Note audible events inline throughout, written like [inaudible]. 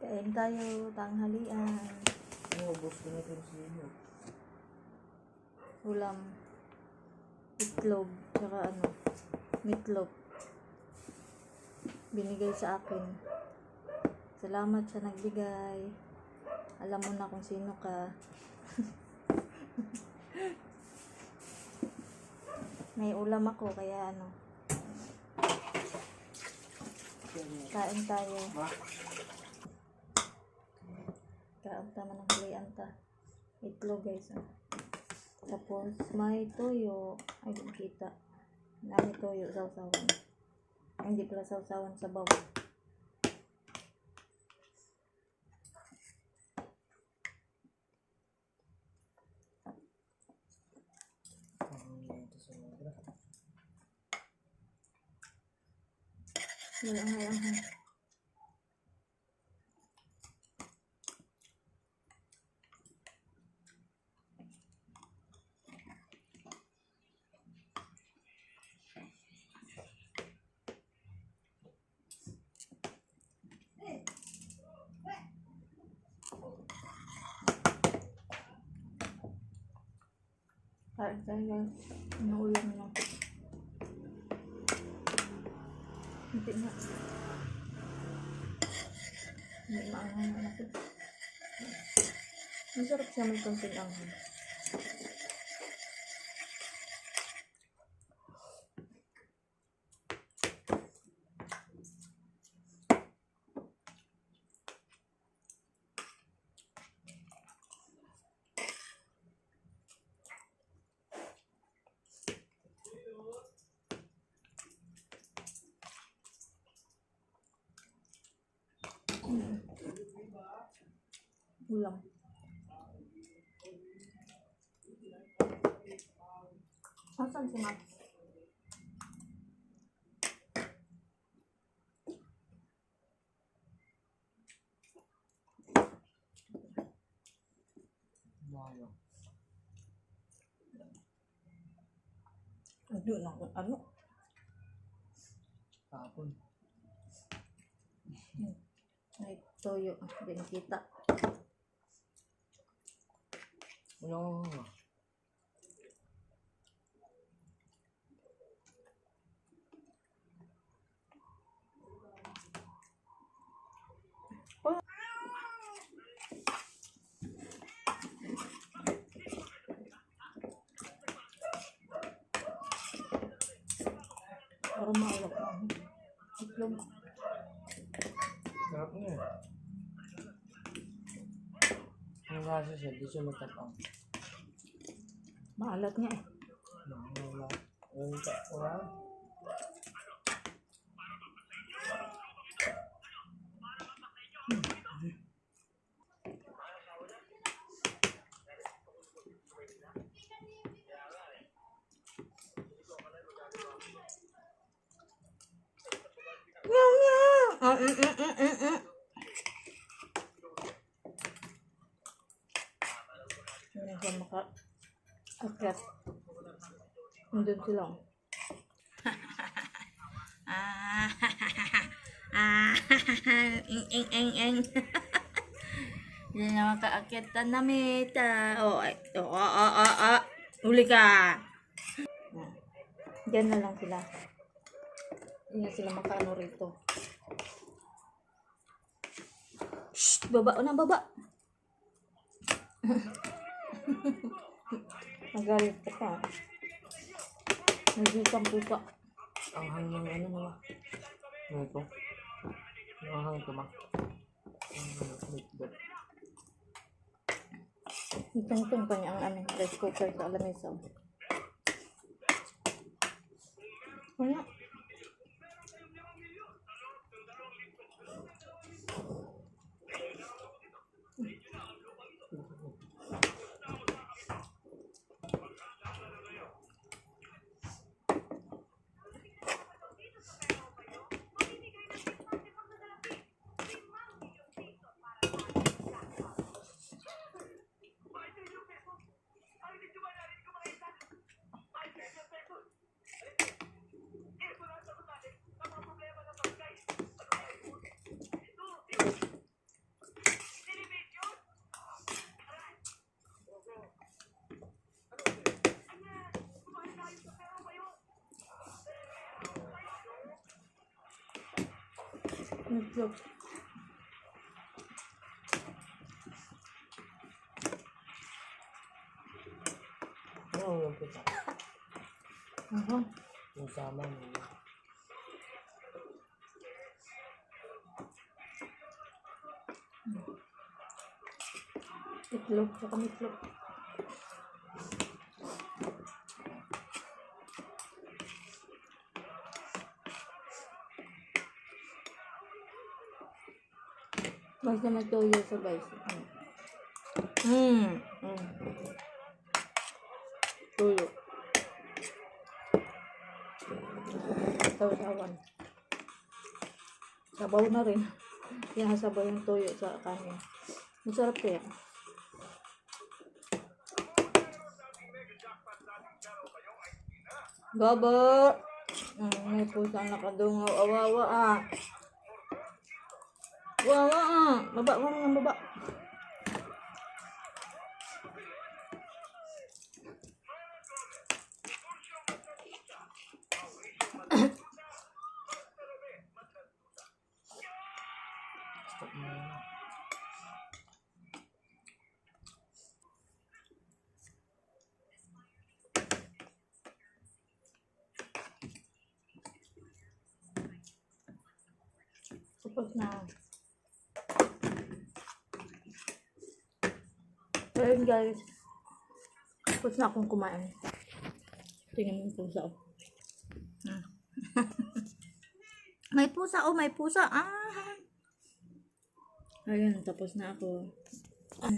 Kain tayo, tanghalian. Inubos ko na itong sino. Ulam. Itlog. Tsaka ano, meatloaf. Binigay sa akin. Salamat sa nagbigay. Alam mo na kung sino ka. [laughs] May ulam ako, kaya ano. Kain tayo. Ha? Kain tama ng halian ta. Itlog guys. ah. Tapos may toyo. Ay, kita. Nami toyo, sausawan. Hindi pala sausawan sa bawang. Ang ito sa nga lang. Kain tayo guys. Inuulam na. Hindi na. Hindi na ako. Masarap siya may konting anghang. Ulam. Asan si Max? Mayo. Ano na kung ano? Tapon. May toyo. Hindi nakita. Ano? Para maalok na. Itlog. Sarap eh. Ang kaso siya, di siya matapang. Maalat niya eh. Mm, mm, mm, mm, mm. Hindi siya maka akyat. Nandun sila. oh. Ah, ah, ing, ing, ing, ing. Hindi na makaakyat na namita. Oh, ay, oh, ah, ah, ah, ah. Uli ka. Diyan na lang sila. Hindi sila makaano rito. Shh! Baba o na, baba! Nagalit ka pa. Nagikang pusa. Ang hang ng ano naman. Ano ito? Ang hang ito ma. Itong-tong pa niya ang aming rice cooker sa alamesa. Wala. Itlog. Ano yung pita? Aha. Yung sama mo. Itlog. Saka may Basta may toyo sa guys. Mm. Mm. Toyo. Sausawan. Sabaw na rin. Sinasabaw yung toyo sa kanin. Masarap kaya. Baba! Mm, may pusang nakadungaw. Awawa ah. Awawa ah. Baba mo nga baba. Stop na. Tapos na. So yun guys. Tapos na akong kumain. Tingnan mo yung pusa oh. Hmm. [laughs] may pusa oh, may pusa. Ah. Ayun, tapos na ako. Ah.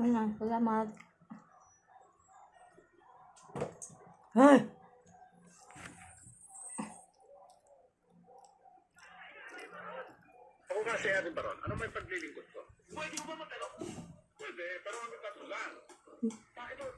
Ayun, salamat. Ay! Ako nga si Ate Baron, ano may paglilingkod ko? Pwede mo ba matanong? Pwede, pero ano kaso lang? Bakit